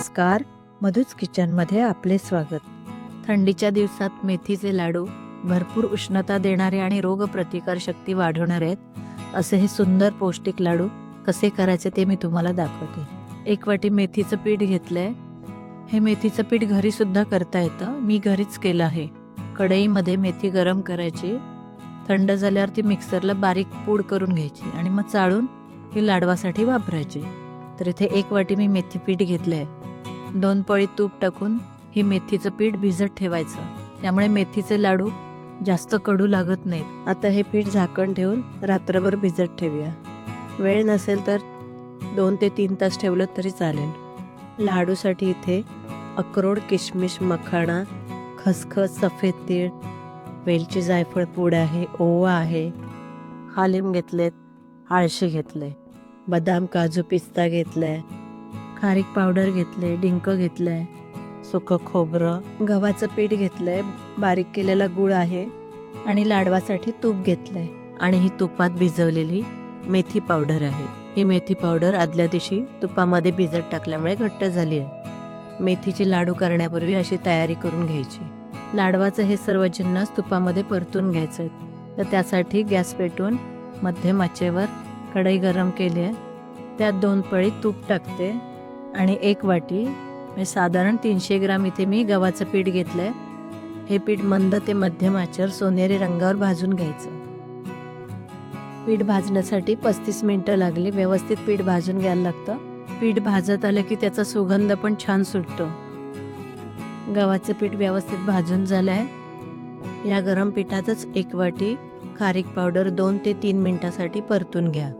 नमस्कार. मधुच किचनमध्ये आपले स्वागत. थंडीच्या दिवसात मेथीचे लाडू भरपूर उष्णता देणारे आणि रोगप्रतिकारशक्ती वाढवणारे आहेत असे हे सुंदर पौष्टिक लाडू कसे करायचे ते मी तुम्हाला दाखवते. एक वाटी मेथीचं पीठ घेतलंय. हे मेथीचं पीठ घरी सुद्धा करता येतं. मी घरीच केलं आहे. कढईमध्ये मेथी गरम करायची. थंड झाल्यावर ती मिक्सरला बारीक पूड करून घ्यायची आणि मग चाळून ही लाडवासाठी वापरायची. तर इथे एक वाटी मी मेथी पीठ घेतलंय. दोन पळी तूप टाकून ही मेथीचं पीठ भिजत ठेवायचं. त्यामुळे मेथीचे लाडू जास्त कडू लागत नाहीत. आता हे पीठ झाकण ठेवून रात्रभर भिजत ठेवूया. वेळ नसेल तर दोन ते तीन तास ठेवलं तरी चालेल. लाडूसाठी इथे अक्रोड किशमिश मखाणा खसखस सफेद तीळ वेलची जायफळ पूड आहे ओवा आहे हालिम घेतलेत आळशी घेतले बदाम काजू पिस्ता घेतलाय खारीक पावडर घेतले डिंक घेतलंय सुकं खोबरं गव्हाचं पीठ घेतलंय बारीक केलेला गुळ आहे आणि लाडवासाठी तूप घेतलंय. आणि ही तुपात भिजवलेली मेथी पावडर आहे. ही मेथी पावडर आदल्या दिवशी तुपामध्ये भिजत टाकल्यामुळे घट्ट झाली आहे. मेथीची लाडू करण्यापूर्वी अशी तयारी करून घ्यायची. लाडवाचं हे सर्व जिन्नस तुपामध्ये परतून घ्यायचं तर त्यासाठी गॅस पेटून मध्यम आचेवर कढई गरम केली आहे. त्यात दोन पळी तूप टाकते. आणि एक वाटी मी साधारण तीनशे ग्राम इथे मी गव्हाचं पीठ घेतलं आहे हे पीठ मंद ते मध्यम आचेवर सोनेरी रंगावर भाजून घ्यायचं. पीठ भाजण्यासाठी पस्तीस मिनटं लागली. व्यवस्थित पीठ भाजून घ्यायला लागतं. पीठ भाजत आलं की त्याचा सुगंध पण छान सुटतो. गव्हाचं पीठ व्यवस्थित भाजून झालं आहे या गरम पिठातच एक वाटी खारीक पावडर दोन ते तीन मिनटासाठी परतून घ्या.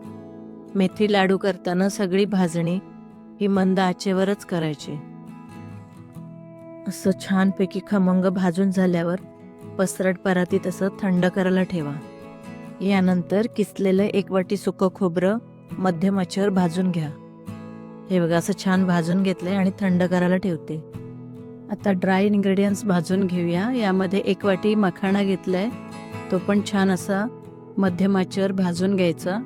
मेथी लाडू करताना सगळी भाजणी ही मंद आचेवरच करायची. असं छानपैकी खमंग भाजून झाल्यावर पसरट परातीत असं थंड करायला ठेवा. यानंतर किसलेलं एक वाटी सुकं खोबरं मध्यम आचेवर भाजून घ्या. हे बघा असं छान भाजून घेतलंय आणि थंड करायला ठेवते. आता ड्राय इन्ग्रेडियंट्स भाजून घेऊया. यामध्ये एक वाटी मखाणा घेतलाय. तो पण छान असा मध्यम आचेवर भाजून घ्यायचा.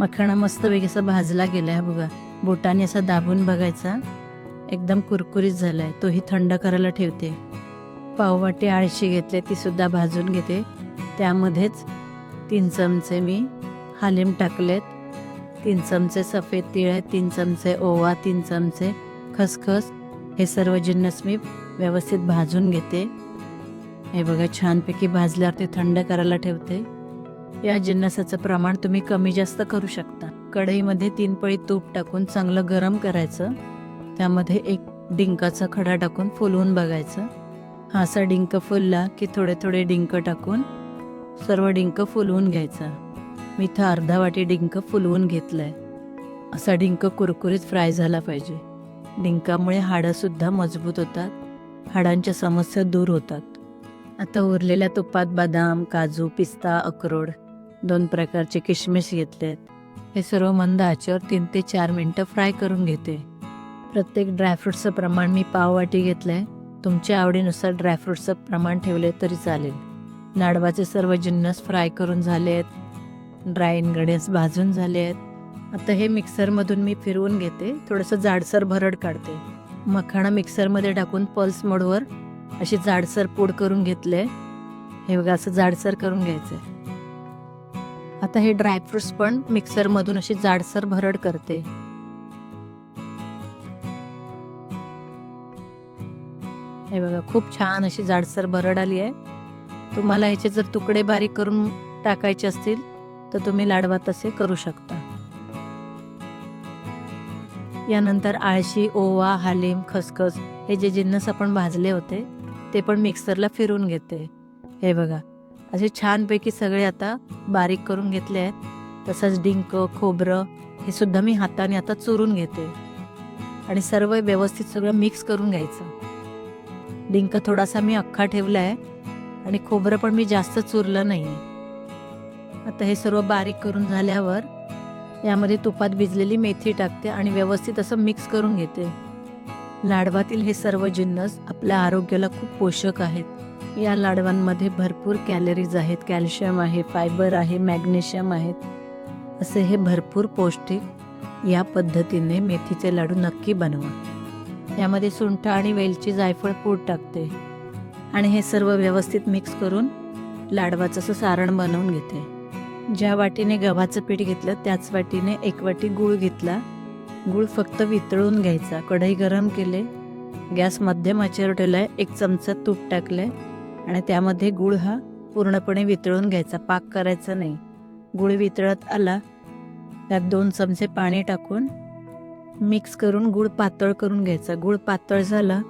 मखाणा मस्तपैकी असा भाजला गेलाय बघा. बोटाने असा दाबून बघायचा. एकदम कुरकुरीत झालाय. तोही थंड करायला ठेवते. पाववाटी आळशी घेतले ती सुद्धा भाजून घेते. त्यामध्येच तीन चमचे मी हालीम टाकलेत. तीन चमचे सफेद तिळ आहेत तीन चमचे ओवा तीन चमचे खसखस. हे सर्व जिन्नस मी व्यवस्थित भाजून घेते. हे बघा छानपैकी भाजल्यावर ते थंड करायला ठेवते. या जिन्नसाचं प्रमाण तुम्ही कमी जास्त करू शकता. कढईमध्ये तीन पळी तूप टाकून चांगलं गरम करायचं. त्यामध्ये एक डिंकाचा खडा टाकून फुलवून बघायचं. हा असा डिंक फुलला की थोडे थोडे डिंक टाकून सर्व डिंक फुलवून घ्यायचा. मी इथं अर्धा वाटी डिंक फुलवून घेतलाय. असा डिंक कुरकुरीत फ्राय झाला पाहिजे. डिंकामुळे हाडंसुद्धा मजबूत होतात. हाडांच्या समस्या दूर होतात. आता उरलेल्या तुपात बदाम काजू पिस्ता अक्रोड दोन प्रकारचे किशमिश घेतले आहेत हे सर्व मंद आचेवर तीन ते चार मिनटं फ्राय करून घेते. प्रत्येक ड्रायफ्रूटचं प्रमाण मी पाववाटी आहे तुमच्या आवडीनुसार ड्रायफ्रूटचं प्रमाण ठेवले तरी चालेल. नाडवाचे सर्व जिन्नस फ्राय करून झाले आहेत ड्राय इन्ग्रेडियंट्स भाजून झाले आहेत आता हे मिक्सरमधून मी फिरवून घेते. थोडंसं जाडसर भरड काढते. मखाणा मिक्सरमध्ये टाकून पल्स मोडवर अशी जाडसर पूड करून घेतले. हे बघा असं जाडसर करून घ्यायचं आहे आता हे ड्रायफ्रुट्स पण मिक्सरमधून अशी जाडसर भरड करते. हे बघा खूप छान अशी जाडसर भरड आली आहे. तुम्हाला ह्याचे जर तुकडे बारीक करून टाकायचे असतील तर तुम्ही लाडवा तसे करू शकता. यानंतर आळशी ओवा हालीम खसखस हे जे जिन्नस आपण भाजले होते ते पण मिक्सरला फिरून घेते. हे बघा असे छानपैकी सगळे आता बारीक करून घेतले आहेत. तसंच डिंक खोबरं हे सुद्धा मी हाताने आता चुरून घेते. आणि सर्व व्यवस्थित सगळं मिक्स करून घ्यायचं. डिंक थोडासा मी अख्खा ठेवला आहे आणि खोबरं पण मी जास्त चुरलं नाही. आता हे सर्व बारीक करून झाल्यावर यामध्ये तुपात भिजलेली मेथी टाकते आणि व्यवस्थित असं मिक्स करून घेते. लाडवातील हे सर्व जिन्नस आपल्या आरोग्याला खूप पोषक आहेत. या लाडवांमध्ये भरपूर कॅलरीज आहेत कॅल्शियम आहे फायबर आहे मॅग्नेशियम आहेत. असे हे भरपूर पौष्टिक या पद्धतीने मेथीचे लाडू नक्की बनवा. यामध्ये सुंठ आणि वेलची जायफळ पूड टाकते आणि हे सर्व व्यवस्थित मिक्स करून लाडवाचं असं सारण बनवून घेते. ज्या वाटीने गव्हाचं पीठ घेतलं त्याच वाटीने एक वाटी गूळ घेतला. गूळ फक्त वितळून घ्यायचा. कढई गरम केले गॅस मध्यम आचेवर ठेवलाय एक चमचा तूप टाकलंय. आणि त्यामध्ये गूळ हा पूर्णपणे वितळून घ्यायचा. पाक करायचा नाही. गूळ वितळत आला त्यात दोन चमचे पाणी टाकून मिक्स करून गूळ पातळ करून घ्यायचा. गूळ पातळ झाला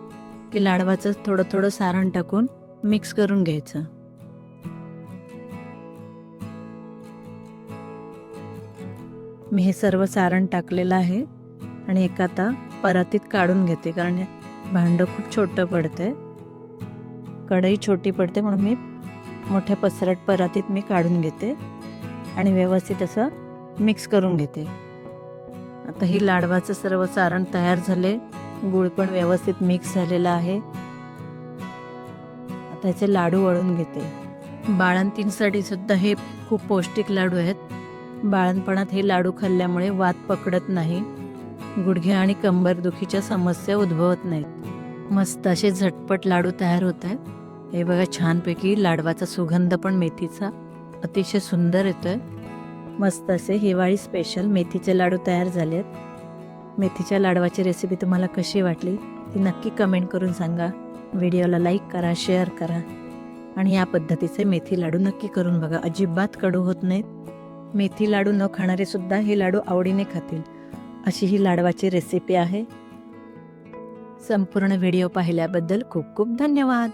की लाडवाचं थोडं थोडं सारण टाकून मिक्स करून घ्यायचं. मी हे सर्व सारण टाकलेलं आहे आणि एक आता परातीत काढून घेते कारण भांडं खूप छोटं पडतंय. कढई छोटी पडते म्हणून मी मोठ्या पसरट परातीत मी काढून घेते आणि व्यवस्थित असं मिक्स करून घेते. आता ही लाडवाचं सर्व सारण तयार झाले. गुळ पण व्यवस्थित मिक्स झालेला आहे. आता याचे लाडू वळून घेते. बाळंतींसाठी सुद्धा हे खूप पौष्टिक लाडू आहेत. बाळणपणात हे लाडू खाल्ल्यामुळे वात पकडत नाही. गुडघे आणि कंबरदुखीच्या समस्या उद्भवत नाहीत. मस्त असे झटपट लाडू तयार होत आहेत. हे बघा छानपैकी लाडवाचा सुगंध पण मेथीचा. अतिशय सुंदर येतोय. मस्त असे हिवाळी स्पेशल मेथीचे लाडू तयार झाले आहेत मेथीच्या लाडवाची रेसिपी तुम्हाला कशी वाटली ती नक्की कमेंट करून सांगा. व्हिडिओला लाईक करा शेअर करा. आणि या पद्धतीचे मेथी लाडू नक्की करून बघा. अजिबात कडू होत नाहीत. मेथी लाडू न खाणारे सुद्धा हे लाडू आवडीने खातील. अशी ही लाडवाची रेसिपी आहे. संपूर्ण व्हिडिओ पाहिल्याबद्दल खूप खूप धन्यवाद.